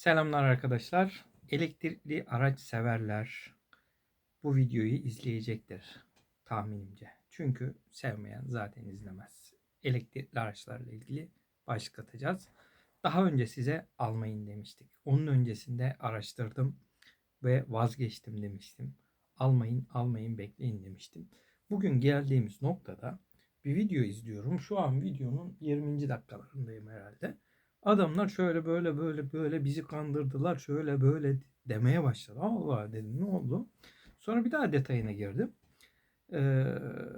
Selamlar arkadaşlar. Elektrikli araç severler bu videoyu izleyecektir tahminimce. Çünkü sevmeyen zaten izlemez. Elektrikli araçlarla ilgili başlatacağız. Daha önce size almayın demiştik. Onun öncesinde araştırdım ve vazgeçtim demiştim. Almayın, almayın, bekleyin demiştim. Bugün geldiğimiz noktada bir video izliyorum. Şu an videonun 20. dakikalarındayım herhalde. Adamlar şöyle böyle böyle böyle bizi kandırdılar şöyle böyle demeye başladı. Allah dedim ne oldu? Sonra bir daha detayına girdim. Ee,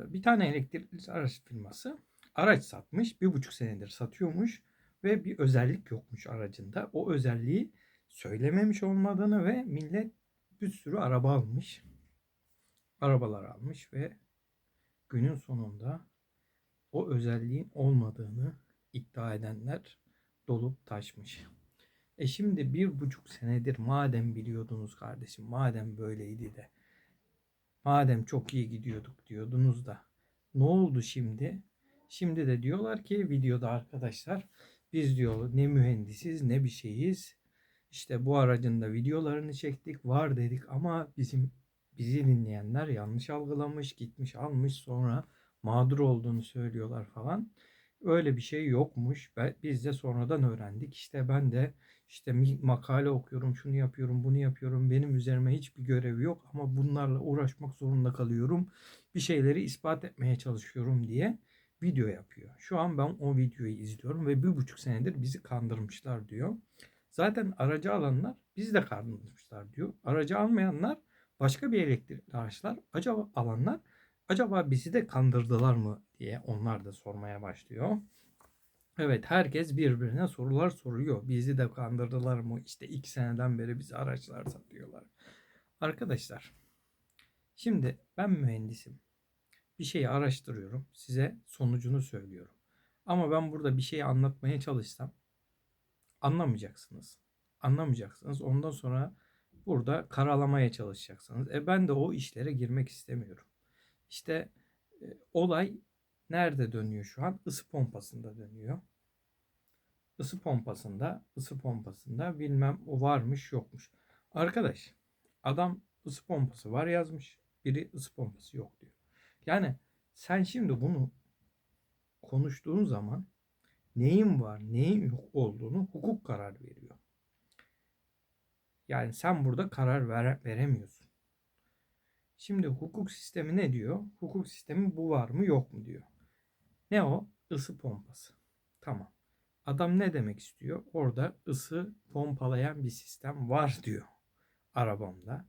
bir tane elektrikli araç firması araç satmış. Bir buçuk senedir satıyormuş. Ve bir özellik yokmuş aracında. O özelliği söylememiş olmadığını ve millet bir sürü araba almış. Arabalar almış ve günün sonunda o özelliğin olmadığını iddia edenler dolup taşmış. E şimdi bir buçuk senedir madem biliyordunuz kardeşim, madem böyleydi de, madem çok iyi gidiyorduk diyordunuz da, ne oldu şimdi? Şimdi de diyorlar ki videoda arkadaşlar, biz diyor ne mühendisiz ne bir şeyiz. İşte bu aracın da videolarını çektik, var dedik ama bizim bizi dinleyenler yanlış algılamış, gitmiş almış sonra mağdur olduğunu söylüyorlar falan. Öyle bir şey yokmuş. Biz de sonradan öğrendik. İşte ben de işte makale okuyorum, şunu yapıyorum, bunu yapıyorum. Benim üzerime hiçbir görevi yok ama bunlarla uğraşmak zorunda kalıyorum. Bir şeyleri ispat etmeye çalışıyorum diye video yapıyor. Şu an ben o videoyu izliyorum ve bir buçuk senedir bizi kandırmışlar diyor. Zaten aracı alanlar bizi de kandırmışlar diyor. Aracı almayanlar başka bir elektrikli araçlar acaba alanlar acaba bizi de kandırdılar mı diye onlar da sormaya başlıyor. Evet herkes birbirine sorular soruyor. Bizi de kandırdılar mı? İşte iki seneden beri bizi araçlar satıyorlar. Arkadaşlar şimdi ben mühendisim. Bir şeyi araştırıyorum. Size sonucunu söylüyorum. Ama ben burada bir şeyi anlatmaya çalışsam anlamayacaksınız. Anlamayacaksınız. Ondan sonra burada karalamaya çalışacaksınız. E ben de o işlere girmek istemiyorum. İşte e, olay nerede dönüyor şu an? Isı pompasında dönüyor. Isı pompasında, ısı pompasında bilmem o varmış yokmuş. Arkadaş adam ısı pompası var yazmış. Biri ısı pompası yok diyor. Yani sen şimdi bunu konuştuğun zaman neyin var, neyin yok olduğunu hukuk karar veriyor. Yani sen burada karar vere, veremiyorsun. Şimdi hukuk sistemi ne diyor? Hukuk sistemi bu var mı yok mu diyor. Ne o? Isı pompası. Tamam. Adam ne demek istiyor? Orada ısı pompalayan bir sistem var diyor arabamda.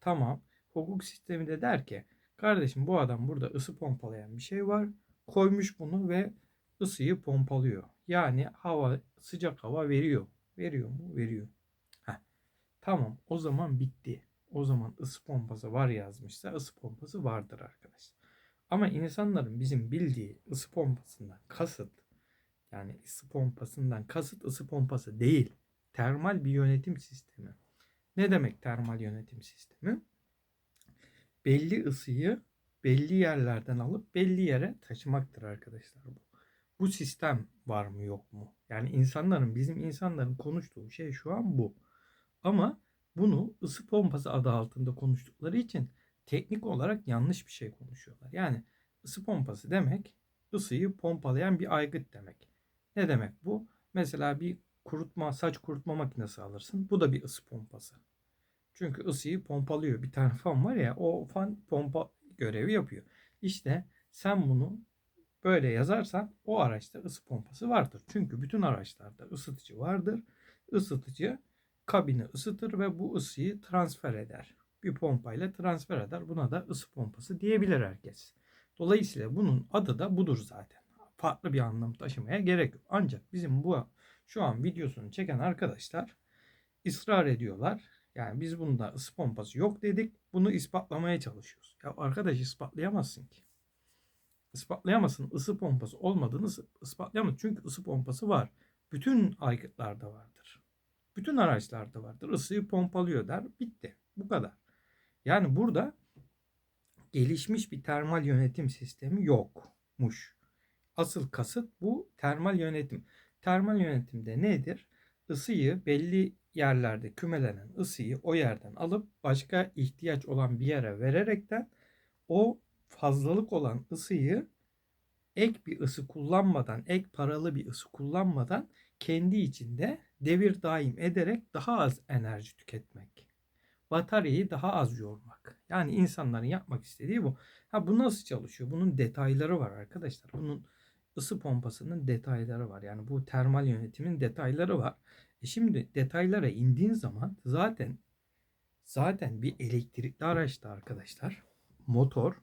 Tamam. Hukuk sistemi de der ki kardeşim bu adam burada ısı pompalayan bir şey var. Koymuş bunu ve ısıyı pompalıyor. Yani hava sıcak hava veriyor. Veriyor mu? Veriyor. Heh. Tamam o zaman bitti. O zaman ısı pompası var yazmışsa ısı pompası vardır arkadaşlar. Ama insanların bizim bildiği ısı pompasından kasıt yani ısı pompasından kasıt ısı pompası değil. Termal bir yönetim sistemi. Ne demek termal yönetim sistemi? Belli ısıyı belli yerlerden alıp belli yere taşımaktır arkadaşlar bu. Bu sistem var mı yok mu? Yani insanların bizim insanların konuştuğu şey şu an bu. Ama bunu ısı pompası adı altında konuştukları için teknik olarak yanlış bir şey konuşuyorlar. Yani ısı pompası demek ısıyı pompalayan bir aygıt demek. Ne demek bu? Mesela bir kurutma, saç kurutma makinesi alırsın. Bu da bir ısı pompası. Çünkü ısıyı pompalıyor. Bir tane fan var ya o fan pompa görevi yapıyor. İşte sen bunu böyle yazarsan o araçta ısı pompası vardır. Çünkü bütün araçlarda ısıtıcı vardır. Isıtıcı kabini ısıtır ve bu ısıyı transfer eder. Bir pompayla transfer eder. Buna da ısı pompası diyebilir herkes. Dolayısıyla bunun adı da budur zaten. Farklı bir anlam taşımaya gerek yok. Ancak bizim bu şu an videosunu çeken arkadaşlar ısrar ediyorlar. Yani biz bunda ısı pompası yok dedik. Bunu ispatlamaya çalışıyoruz. Ya arkadaş ispatlayamazsın ki. İspatlayamazsın. Isı pompası olmadığını ispatlayamazsın. Çünkü ısı pompası var. Bütün aygıtlarda vardır. Bütün araçlarda vardır. Isıyı pompalıyor der. Bitti. Bu kadar. Yani burada gelişmiş bir termal yönetim sistemi yokmuş. Asıl kasıt bu termal yönetim. Termal yönetimde nedir? ısıyı belli yerlerde kümelenen ısıyı o yerden alıp başka ihtiyaç olan bir yere vererekten o fazlalık olan ısıyı ek bir ısı kullanmadan, ek paralı bir ısı kullanmadan kendi içinde devir daim ederek daha az enerji tüketmek. Bataryayı daha az yormak. Yani insanların yapmak istediği bu. Ha bu nasıl çalışıyor? Bunun detayları var arkadaşlar. Bunun ısı pompasının detayları var. Yani bu termal yönetimin detayları var. E şimdi detaylara indiğin zaman zaten zaten bir elektrikli araçta arkadaşlar motor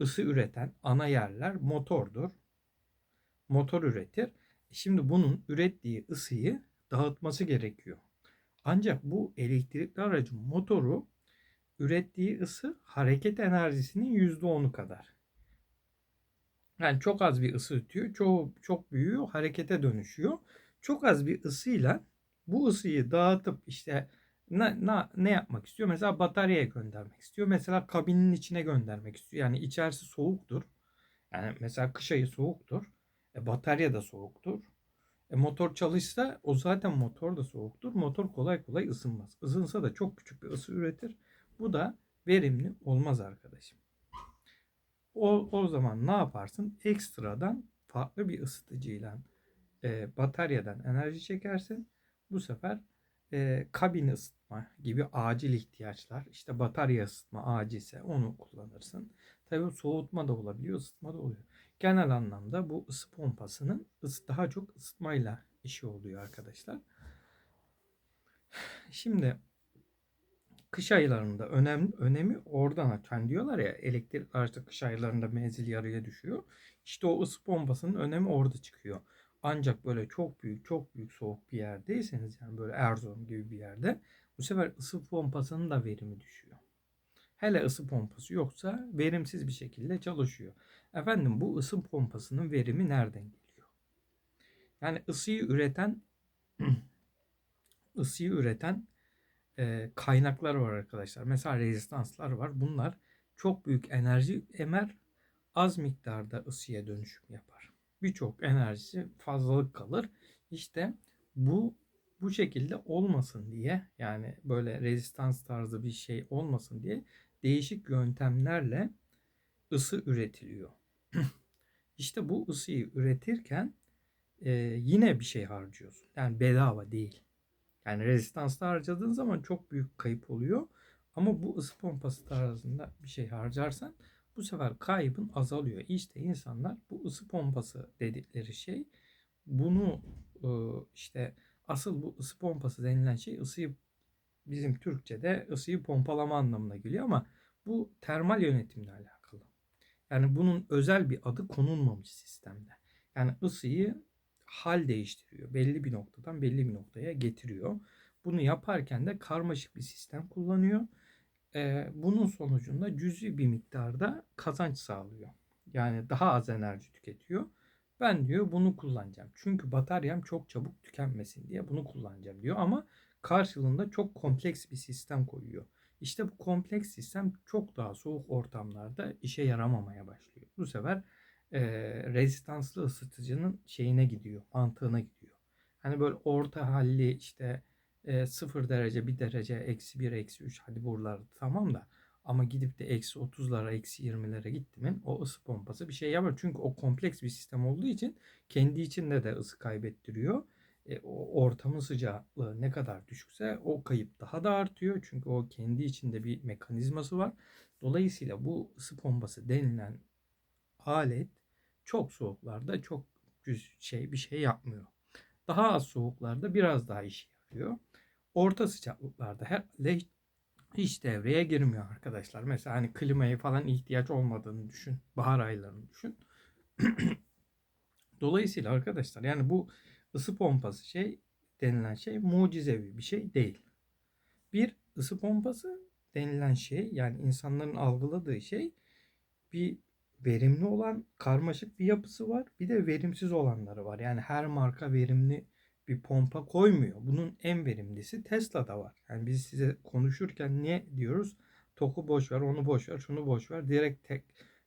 ısı üreten ana yerler motordur. Motor üretir. E Şimdi bunun ürettiği ısıyı dağıtması gerekiyor. Ancak bu elektrikli aracın motoru ürettiği ısı hareket enerjisinin %10'u kadar. Yani çok az bir ısı üretiyor. Çoğu çok büyüyor, harekete dönüşüyor. Çok az bir ısıyla bu ısıyı dağıtıp işte ne, ne, ne yapmak istiyor? Mesela bataryaya göndermek istiyor. Mesela kabinin içine göndermek istiyor. Yani içerisi soğuktur. Yani mesela kış ayı soğuktur. E, batarya da soğuktur. E, motor çalışsa o zaten motor da soğuktur. Motor kolay kolay ısınmaz. Isınsa da çok küçük bir ısı üretir. Bu da verimli olmaz arkadaşım. O, o zaman ne yaparsın? Ekstradan farklı bir ısıtıcıyla e, bataryadan enerji çekersin. Bu sefer e, kabin ısıtma gibi acil ihtiyaçlar, işte batarya ısıtma acilse onu kullanırsın. Tabii soğutma da olabiliyor, ısıtma da oluyor. Genel anlamda bu ısı pompasının daha çok ısıtmayla işi oluyor arkadaşlar. Şimdi kış aylarında önemli önemi oradan açan diyorlar ya elektrik araçta kış aylarında menzil yarıya düşüyor. İşte o ısı pompasının önemi orada çıkıyor. Ancak böyle çok büyük çok büyük soğuk bir yerdeyseniz yani böyle Erzurum gibi bir yerde bu sefer ısı pompasının da verimi düşüyor. Hele ısı pompası yoksa verimsiz bir şekilde çalışıyor. Efendim bu ısı pompasının verimi nereden geliyor? Yani ısıyı üreten ısıyı üreten e, kaynaklar var arkadaşlar. Mesela rezistanslar var. Bunlar çok büyük enerji emer, az miktarda ısıya dönüşüm yapar. Birçok enerjisi fazlalık kalır. İşte bu bu şekilde olmasın diye yani böyle rezistans tarzı bir şey olmasın diye değişik yöntemlerle ısı üretiliyor. işte bu ısıyı üretirken e, yine bir şey harcıyorsun. Yani bedava değil. Yani rezistansta harcadığın zaman çok büyük kayıp oluyor. Ama bu ısı pompası tarzında bir şey harcarsan bu sefer kaybın azalıyor. İşte insanlar bu ısı pompası dedikleri şey bunu e, işte asıl bu ısı pompası denilen şey ısıyı bizim Türkçe'de ısıyı pompalama anlamına geliyor ama bu termal yönetimle alakalı. Yani bunun özel bir adı konulmamış sistemde. Yani ısıyı hal değiştiriyor. Belli bir noktadan belli bir noktaya getiriyor. Bunu yaparken de karmaşık bir sistem kullanıyor. Ee, bunun sonucunda cüzi bir miktarda kazanç sağlıyor. Yani daha az enerji tüketiyor. Ben diyor bunu kullanacağım. Çünkü bataryam çok çabuk tükenmesin diye bunu kullanacağım diyor. Ama karşılığında çok kompleks bir sistem koyuyor. İşte bu kompleks sistem çok daha soğuk ortamlarda işe yaramamaya başlıyor. Bu sefer e, rezistanslı ısıtıcının şeyine gidiyor, mantığına gidiyor. Hani böyle orta halli işte e, 0 derece, 1 derece, eksi 1, eksi 3 hadi buralar tamam da ama gidip de eksi 30'lara, eksi 20'lere gitti mi o ısı pompası bir şey yapar. Çünkü o kompleks bir sistem olduğu için kendi içinde de ısı kaybettiriyor. E, o ortamın sıcaklığı ne kadar düşükse o kayıp daha da artıyor. Çünkü o kendi içinde bir mekanizması var. Dolayısıyla bu ısı pompası denilen alet çok soğuklarda çok şey bir şey yapmıyor. Daha az soğuklarda biraz daha işe yarıyor. Orta sıcaklıklarda herhalde hiç devreye girmiyor arkadaşlar. Mesela hani klimaya falan ihtiyaç olmadığını düşün. Bahar aylarını düşün. Dolayısıyla arkadaşlar yani bu ısı pompası şey denilen şey mucizevi bir şey değil. Bir ısı pompası denilen şey yani insanların algıladığı şey bir verimli olan karmaşık bir yapısı var. Bir de verimsiz olanları var. Yani her marka verimli bir pompa koymuyor. Bunun en verimlisi Tesla'da var. Yani biz size konuşurken ne diyoruz? Toku boş ver, onu boş ver, şunu boş ver. Direkt tek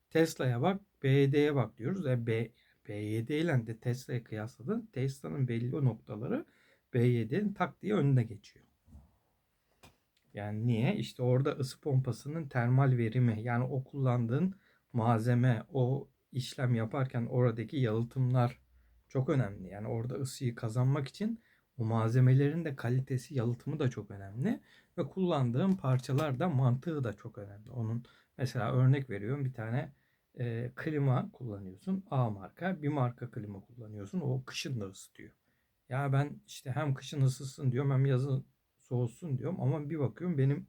Tesla'ya bak, BYD'ye bak diyoruz. E, B, BYD ile de Tesla'ya kıyasladın. Tesla'nın belli noktaları B7'nin tak diye önüne geçiyor. Yani niye? İşte orada ısı pompasının termal verimi yani o kullandığın malzeme, o işlem yaparken oradaki yalıtımlar çok önemli. Yani orada ısıyı kazanmak için o malzemelerin de kalitesi, yalıtımı da çok önemli. Ve kullandığım parçalar da mantığı da çok önemli. Onun mesela örnek veriyorum bir tane e, klima kullanıyorsun. A marka bir marka klima kullanıyorsun. O kışın da ısıtıyor. Ya ben işte hem kışın ısıtsın diyorum hem yazın soğutsun diyorum. Ama bir bakıyorum benim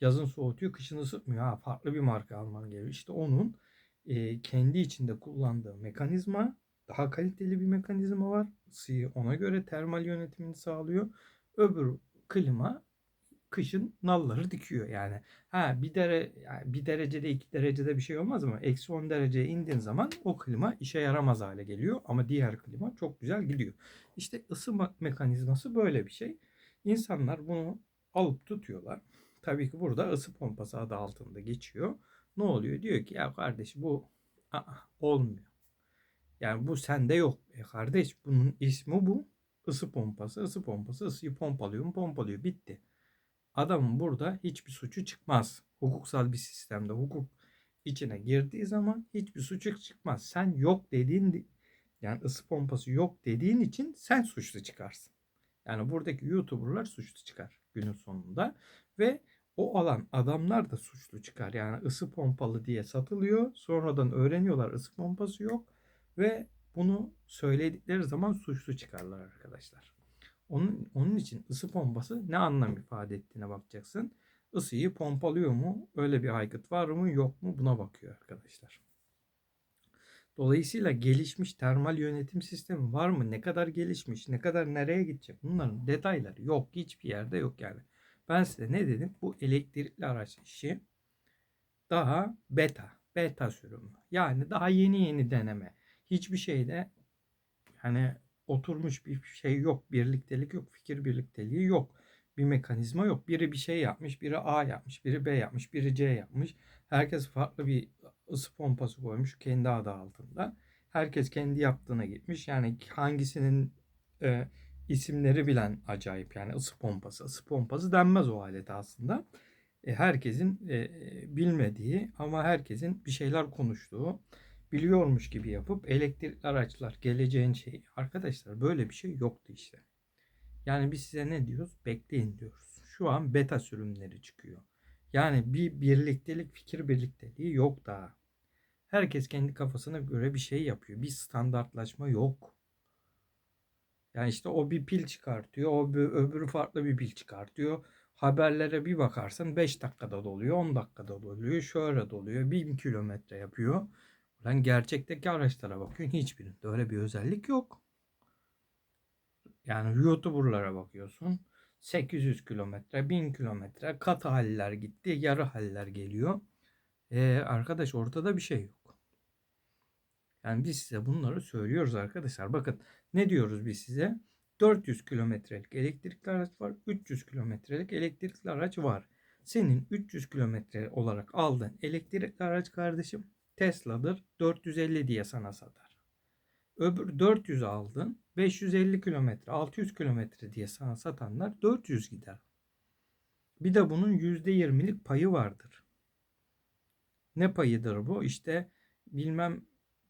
yazın soğutuyor kışın ısıtmıyor. Ha, farklı bir marka alman gerekiyor. İşte onun e, kendi içinde kullandığı mekanizma daha kaliteli bir mekanizma var. Isıyı ona göre termal yönetimini sağlıyor. Öbür klima kışın nalları dikiyor yani. Ha bir dere bir derecede iki derecede bir şey olmaz ama eksi 10 dereceye indiğin zaman o klima işe yaramaz hale geliyor ama diğer klima çok güzel gidiyor. İşte ısı mekanizması böyle bir şey. İnsanlar bunu alıp tutuyorlar. Tabii ki burada ısı pompası adı altında geçiyor. Ne oluyor? Diyor ki ya kardeş bu aa, olmuyor. Yani bu sende yok. E kardeş bunun ismi bu. Isı pompası. Isı pompası ısıyı pompalıyor mu? Pompalıyor. Bitti. Adamın burada hiçbir suçu çıkmaz. Hukuksal bir sistemde hukuk içine girdiği zaman hiçbir suçu çıkmaz. Sen yok dediğin yani ısı pompası yok dediğin için sen suçlu çıkarsın. Yani buradaki YouTuber'lar suçlu çıkar günün sonunda ve o alan adamlar da suçlu çıkar. Yani ısı pompalı diye satılıyor. Sonradan öğreniyorlar ısı pompası yok ve bunu söyledikleri zaman suçlu çıkarlar arkadaşlar. Onun, onun için ısı pompası ne anlam ifade ettiğine bakacaksın. Isıyı pompalıyor mu? Öyle bir aygıt var mı yok mu? Buna bakıyor arkadaşlar. Dolayısıyla gelişmiş termal yönetim sistemi var mı? Ne kadar gelişmiş? Ne kadar nereye gidecek? Bunların detayları yok. Hiçbir yerde yok yani. Ben size ne dedim? Bu elektrikli araç işi daha beta. Beta sürümü. Yani daha yeni yeni deneme. Hiçbir şeyde hani oturmuş bir şey yok. Birliktelik yok. Fikir birlikteliği yok. Bir mekanizma yok. Biri bir şey yapmış. Biri A yapmış. Biri B yapmış. Biri C yapmış. Herkes farklı bir ısı pompası koymuş kendi adı altında. Herkes kendi yaptığına gitmiş. Yani hangisinin e, isimleri bilen acayip yani ısı pompası. Isı pompası denmez o alete aslında. E, herkesin e, bilmediği ama herkesin bir şeyler konuştuğu biliyormuş gibi yapıp elektrikli araçlar geleceğin şey. Arkadaşlar böyle bir şey yoktu işte. Yani biz size ne diyoruz? Bekleyin diyoruz. Şu an beta sürümleri çıkıyor. Yani bir birliktelik, fikir birlikteliği yok daha. Herkes kendi kafasına göre bir şey yapıyor. Bir standartlaşma yok. Yani işte o bir pil çıkartıyor, o bir, öbürü farklı bir pil çıkartıyor. Haberlere bir bakarsan 5 dakikada doluyor, 10 dakikada doluyor, şöyle doluyor, 1000 kilometre yapıyor. Lan gerçekteki araçlara bakıyorsun hiçbirinde öyle bir özellik yok. Yani YouTuber'lara bakıyorsun. 800 kilometre, 1000 kilometre katı haller gitti, yarı haller geliyor. Ee, arkadaş ortada bir şey yok. Yani biz size bunları söylüyoruz arkadaşlar. Bakın ne diyoruz biz size? 400 kilometrelik elektrikli araç var. 300 kilometrelik elektrikli araç var. Senin 300 kilometre olarak aldığın elektrikli araç kardeşim Tesla'dır. 450 diye sana satar. Öbür 400 aldın. 550 kilometre, 600 kilometre diye sana satanlar 400 gider. Bir de bunun %20'lik payı vardır. Ne payıdır bu? İşte bilmem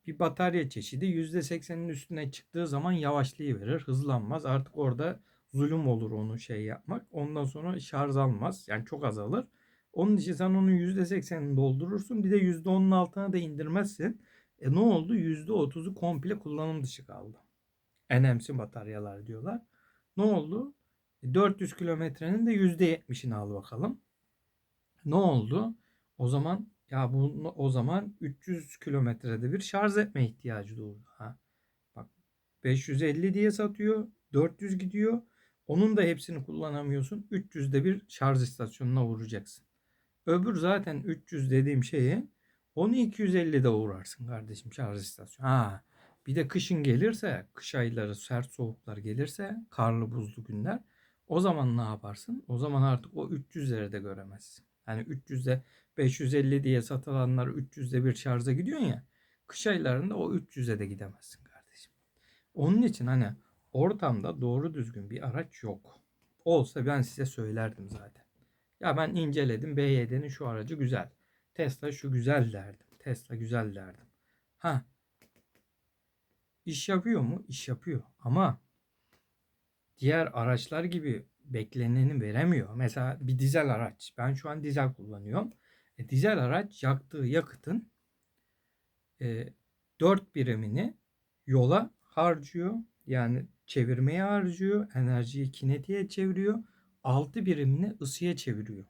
bir batarya çeşidi %80'in üstüne çıktığı zaman yavaşlayıverir, hızlanmaz. Artık orada zulüm olur onu şey yapmak. Ondan sonra şarj almaz. Yani çok azalır. Onun için sen onun %80'ini doldurursun. Bir de %10'un altına da indirmezsin. E ne oldu? %30'u komple kullanım dışı kaldı. NMC bataryalar diyorlar. Ne oldu? 400 e, kilometrenin de %70'ini al bakalım. Ne oldu? O zaman ya bu o zaman 300 kilometrede bir şarj etme ihtiyacı doğdu. Ha. Bak 550 diye satıyor. 400 gidiyor. Onun da hepsini kullanamıyorsun. 300'de bir şarj istasyonuna vuracaksın. Öbür zaten 300 dediğim şeye onu 250'de uğrarsın kardeşim şarj istasyonu. Ha, bir de kışın gelirse, kış ayları sert soğuklar gelirse, karlı buzlu günler o zaman ne yaparsın? O zaman artık o 300'leri de göremezsin. Yani 300'de 550 diye satılanlar 300'de bir şarja gidiyorsun ya. Kış aylarında o 300'e de gidemezsin kardeşim. Onun için hani ortamda doğru düzgün bir araç yok. Olsa ben size söylerdim zaten. Ya ben inceledim BYD'nin şu aracı güzel. Tesla şu güzel derdim. Tesla güzel derdim. Ha. İş yapıyor mu? İş yapıyor. Ama diğer araçlar gibi bekleneni veremiyor. Mesela bir dizel araç. Ben şu an dizel kullanıyorum. E, dizel araç yaktığı yakıtın e, 4 birimini yola harcıyor. Yani çevirmeye harcıyor. Enerjiyi kinetiğe çeviriyor. 6 birimini ısıya çeviriyor.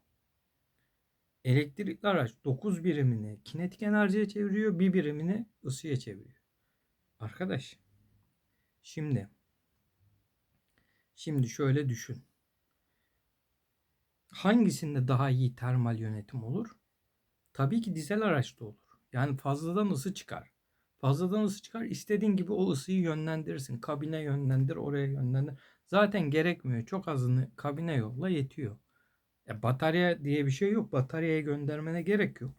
Elektrikli araç 9 birimini kinetik enerjiye çeviriyor. Bir birimini ısıya çeviriyor. Arkadaş şimdi şimdi şöyle düşün. Hangisinde daha iyi termal yönetim olur? Tabii ki dizel araçta olur. Yani fazladan ısı çıkar. Fazladan ısı çıkar. İstediğin gibi o ısıyı yönlendirirsin. Kabine yönlendir, oraya yönlendir. Zaten gerekmiyor. Çok azını kabine yolla yetiyor. E, batarya diye bir şey yok. Bataryaya göndermene gerek yok.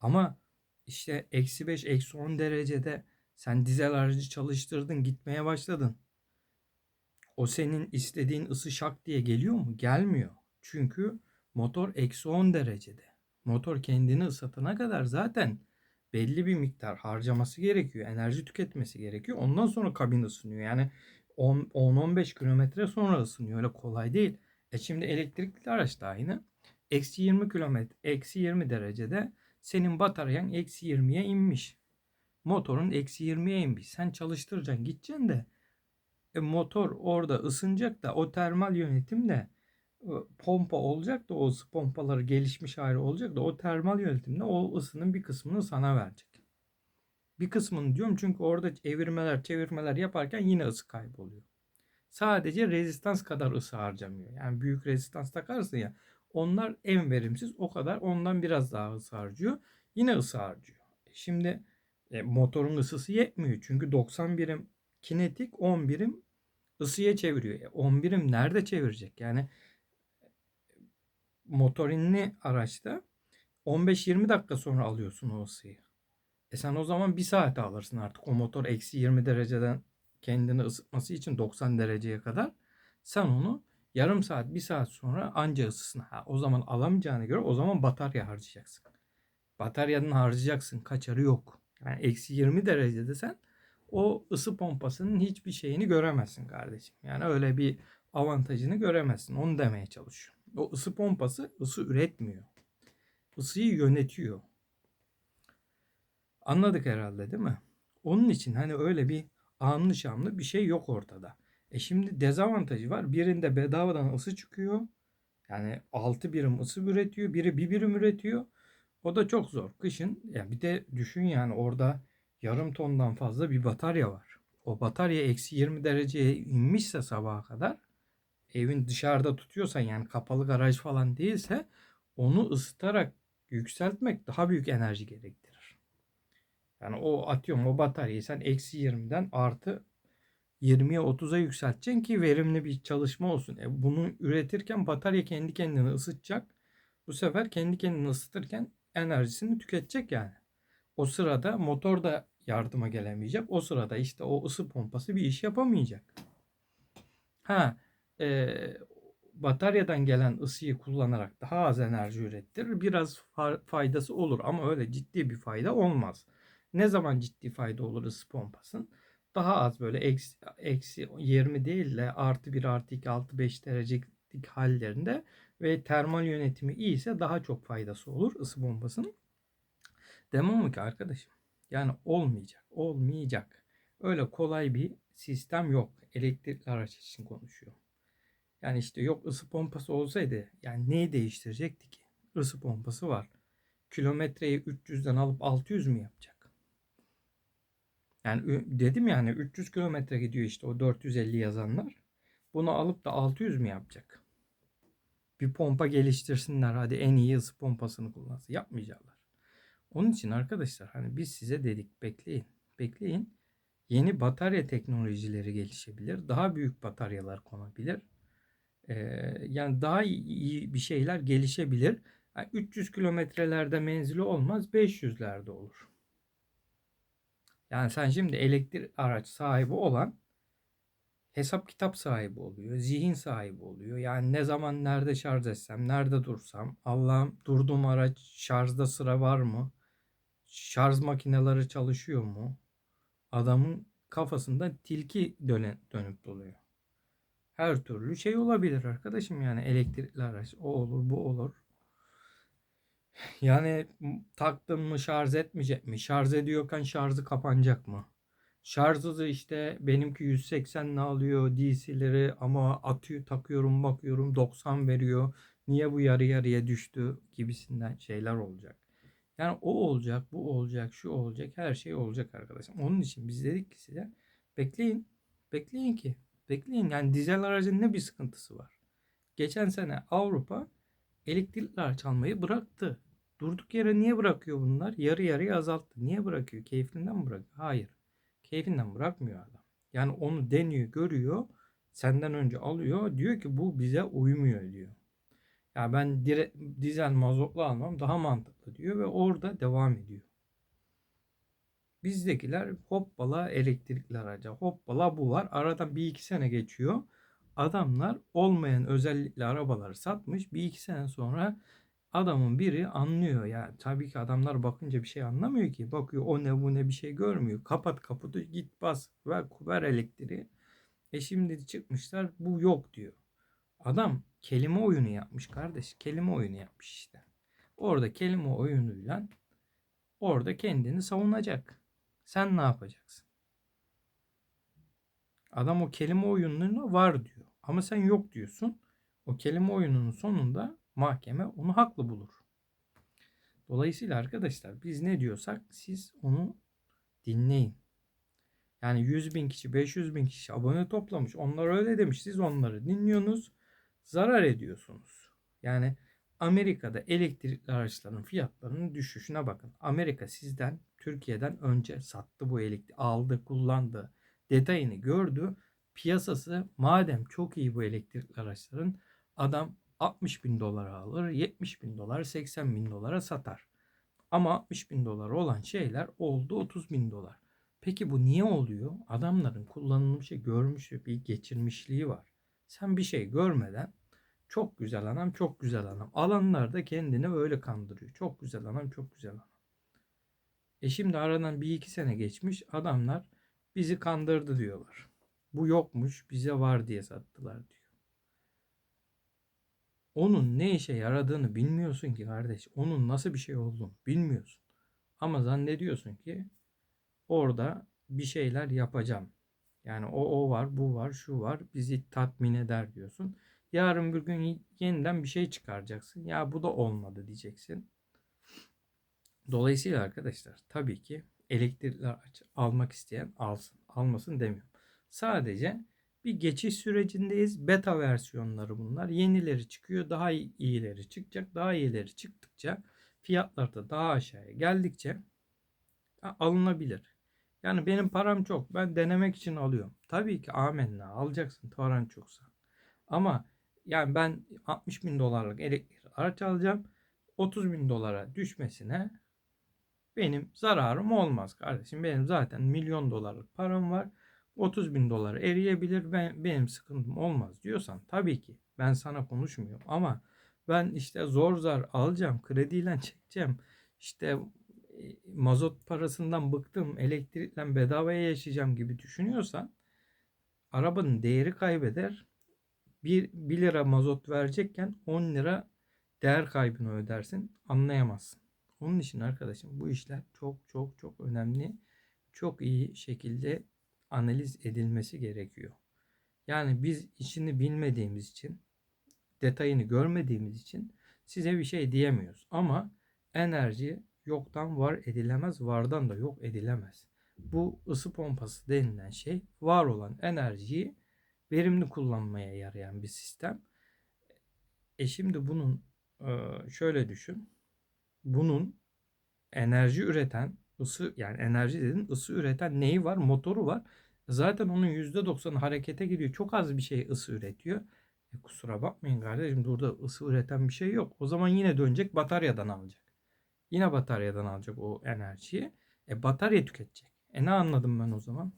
Ama işte eksi 5, eksi 10 derecede sen dizel aracı çalıştırdın, gitmeye başladın. O senin istediğin ısı şak diye geliyor mu? Gelmiyor. Çünkü motor eksi 10 derecede. Motor kendini ısıtana kadar zaten belli bir miktar harcaması gerekiyor. Enerji tüketmesi gerekiyor. Ondan sonra kabin ısınıyor. Yani 10-15 kilometre sonra ısınıyor. Öyle kolay değil. E şimdi elektrikli araç da aynı. Eksi 20 kilometre, eksi 20 derecede senin bataryan eksi 20'ye inmiş. Motorun eksi 20'ye inmiş. Sen çalıştıracaksın gideceksin de e, motor orada ısınacak da o termal yönetim de e, pompa olacak da o pompaları gelişmiş hali olacak da o termal yönetimde o ısının bir kısmını sana verecek. Bir kısmını diyorum çünkü orada evirmeler çevirmeler yaparken yine ısı kayboluyor. Sadece rezistans kadar ısı harcamıyor. Yani büyük rezistans takarsın ya onlar en verimsiz o kadar ondan biraz daha ısı harcıyor. Yine ısı harcıyor. E, şimdi e, motorun ısısı yetmiyor. Çünkü 90 birim kinetik 10 birim ısıya çeviriyor. E, 10 birim nerede çevirecek? Yani motorinli araçta 15-20 dakika sonra alıyorsun o ısıyı. E sen o zaman bir saate alırsın artık. O motor eksi 20 dereceden kendini ısıtması için 90 dereceye kadar. Sen onu yarım saat, bir saat sonra anca ısısın. Ha, o zaman alamayacağına göre o zaman batarya harcayacaksın. Bataryanın harcayacaksın. Kaçarı yok. Yani eksi 20 derecede sen o ısı pompasının hiçbir şeyini göremezsin kardeşim. Yani öyle bir avantajını göremezsin. Onu demeye çalışıyorum. O ısı pompası ısı üretmiyor. Isıyı yönetiyor. Anladık herhalde değil mi? Onun için hani öyle bir anlı şamlı bir şey yok ortada. E şimdi dezavantajı var. Birinde bedavadan ısı çıkıyor. Yani 6 birim ısı üretiyor. Biri bir birim üretiyor. O da çok zor. Kışın ya bir de düşün yani orada yarım tondan fazla bir batarya var. O batarya eksi 20 dereceye inmişse sabaha kadar evin dışarıda tutuyorsan yani kapalı garaj falan değilse onu ısıtarak yükseltmek daha büyük enerji gerektirir. Yani o atıyorum o bataryayı sen eksi 20'den artı 20'ye 30'a yükselteceksin ki verimli bir çalışma olsun. E bunu üretirken batarya kendi kendini ısıtacak. Bu sefer kendi kendini ısıtırken enerjisini tüketecek yani. O sırada motor da yardıma gelemeyecek. O sırada işte o ısı pompası bir iş yapamayacak. Ha e, bataryadan gelen ısıyı kullanarak daha az enerji ürettirir. Biraz faydası olur ama öyle ciddi bir fayda olmaz. Ne zaman ciddi fayda olur ısı pompasının? Daha az böyle eksi, eksi 20 değil de artı 1 artı 2 artı 5 derecelik hallerinde ve termal yönetimi iyi ise daha çok faydası olur ısı pompasının. Demem mi ki arkadaşım? Yani olmayacak. Olmayacak. Öyle kolay bir sistem yok. Elektrikli araç için konuşuyor. Yani işte yok ısı pompası olsaydı yani neyi değiştirecekti ki? Isı pompası var. Kilometreyi 300'den alıp 600 mü yapacak? Yani dedim yani 300 kilometre gidiyor işte o 450 yazanlar. Bunu alıp da 600 mü yapacak? Bir pompa geliştirsinler hadi en iyi ısı pompasını kullansın. Yapmayacaklar. Onun için arkadaşlar hani biz size dedik bekleyin. Bekleyin. Yeni batarya teknolojileri gelişebilir. Daha büyük bataryalar konabilir. Ee, yani daha iyi bir şeyler gelişebilir. Yani 300 kilometrelerde menzili olmaz 500'lerde olur. Yani sen şimdi elektrik araç sahibi olan hesap kitap sahibi oluyor, zihin sahibi oluyor. Yani ne zaman nerede şarj etsem, nerede dursam, Allah'ım durduğum araç şarjda sıra var mı? Şarj makineleri çalışıyor mu? Adamın kafasında tilki döne, dönüp doluyor. Her türlü şey olabilir arkadaşım yani elektrikli araç. O olur, bu olur. Yani m- taktın mı şarj etmeyecek mi? Şarj ediyorken şarjı kapanacak mı? Şarj hızı işte benimki 180 ne alıyor DC'leri ama atıyor takıyorum bakıyorum 90 veriyor. Niye bu yarı yarıya düştü gibisinden şeyler olacak. Yani o olacak, bu olacak, şu olacak, her şey olacak arkadaşım. Onun için biz dedik ki size bekleyin. Bekleyin ki. Bekleyin. Yani dizel aracın ne bir sıkıntısı var? Geçen sene Avrupa elektrikli araç almayı bıraktı. Durduk yere niye bırakıyor bunlar? Yarı yarıya azalttı. Niye bırakıyor? Keyfinden mi bırakıyor? Hayır. Keyfinden bırakmıyor adam. Yani onu deniyor, görüyor. Senden önce alıyor. Diyor ki bu bize uymuyor diyor. Ya ben dire, dizel mazotlu almam daha mantıklı diyor ve orada devam ediyor. Bizdekiler hoppala elektrikli araca hoppala bu var. Aradan bir iki sene geçiyor. Adamlar olmayan özellikli arabaları satmış. Bir iki sene sonra adamın biri anlıyor. Ya tabii ki adamlar bakınca bir şey anlamıyor ki. Bakıyor o ne bu ne bir şey görmüyor. Kapat kaputu git bas ver, ver elektriği. E şimdi çıkmışlar bu yok diyor. Adam kelime oyunu yapmış kardeş. Kelime oyunu yapmış işte. Orada kelime oyunuyla orada kendini savunacak. Sen ne yapacaksın? Adam o kelime oyununu var diyor. Ama sen yok diyorsun. O kelime oyununun sonunda mahkeme onu haklı bulur. Dolayısıyla arkadaşlar biz ne diyorsak siz onu dinleyin. Yani 100 bin kişi, 500 bin kişi abone toplamış. Onlar öyle demiş. Siz onları dinliyorsunuz. Zarar ediyorsunuz. Yani Amerika'da elektrikli araçların fiyatlarının düşüşüne bakın. Amerika sizden Türkiye'den önce sattı bu elektriği. Aldı, kullandı. Detayını gördü. Piyasası madem çok iyi bu elektrikli araçların adam 60 bin dolara alır, 70 bin dolar, 80 bin dolara satar. Ama 60 bin dolar olan şeyler oldu 30 bin dolar. Peki bu niye oluyor? Adamların kullanılmış şey görmüş bir geçirmişliği var. Sen bir şey görmeden çok güzel anam çok güzel anam. Alanlar da kendini öyle kandırıyor. Çok güzel anam çok güzel anam. E şimdi aradan bir iki sene geçmiş adamlar bizi kandırdı diyorlar. Bu yokmuş bize var diye sattılar diyor. Onun ne işe yaradığını bilmiyorsun ki kardeş. Onun nasıl bir şey olduğunu bilmiyorsun. Ama zannediyorsun ki orada bir şeyler yapacağım. Yani o o var, bu var, şu var. Bizi tatmin eder diyorsun. Yarın bir gün yeniden bir şey çıkaracaksın. Ya bu da olmadı diyeceksin. Dolayısıyla arkadaşlar tabii ki elektrikli araç almak isteyen alsın. Almasın demiyorum. Sadece bir geçiş sürecindeyiz. Beta versiyonları bunlar. Yenileri çıkıyor. Daha iyileri çıkacak. Daha iyileri çıktıkça fiyatlar da daha aşağıya geldikçe alınabilir. Yani benim param çok. Ben denemek için alıyorum. Tabii ki amenna alacaksın paran çoksa. Ama yani ben 60 bin dolarlık elektrikli araç alacağım. 30 bin dolara düşmesine benim zararım olmaz kardeşim. Benim zaten milyon dolarlık param var. 30 bin dolar eriyebilir ben, benim sıkıntım olmaz diyorsan tabii ki ben sana konuşmuyorum ama ben işte zor zar alacağım krediyle çekeceğim işte mazot parasından bıktım elektrikle bedavaya yaşayacağım gibi düşünüyorsan arabanın değeri kaybeder 1, 1 lira mazot verecekken 10 lira değer kaybını ödersin anlayamazsın. Onun için arkadaşım bu işler çok çok çok önemli. Çok iyi şekilde analiz edilmesi gerekiyor. Yani biz işini bilmediğimiz için, detayını görmediğimiz için size bir şey diyemiyoruz. Ama enerji yoktan var edilemez, vardan da yok edilemez. Bu ısı pompası denilen şey var olan enerjiyi verimli kullanmaya yarayan bir sistem. E şimdi bunun şöyle düşün. Bunun enerji üreten ısı yani enerji dedin ısı üreten neyi var? Motoru var. Zaten onun %90'ı harekete gidiyor. Çok az bir şey ısı üretiyor. E kusura bakmayın kardeşim burada ısı üreten bir şey yok. O zaman yine dönecek bataryadan alacak. Yine bataryadan alacak o enerjiyi. E batarya tüketecek. E ne anladım ben o zaman?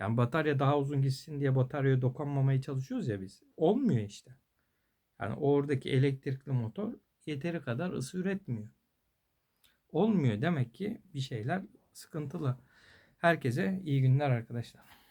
Yani batarya daha uzun gitsin diye bataryaya dokunmamaya çalışıyoruz ya biz. Olmuyor işte. Yani oradaki elektrikli motor yeteri kadar ısı üretmiyor olmuyor. Demek ki bir şeyler sıkıntılı. Herkese iyi günler arkadaşlar.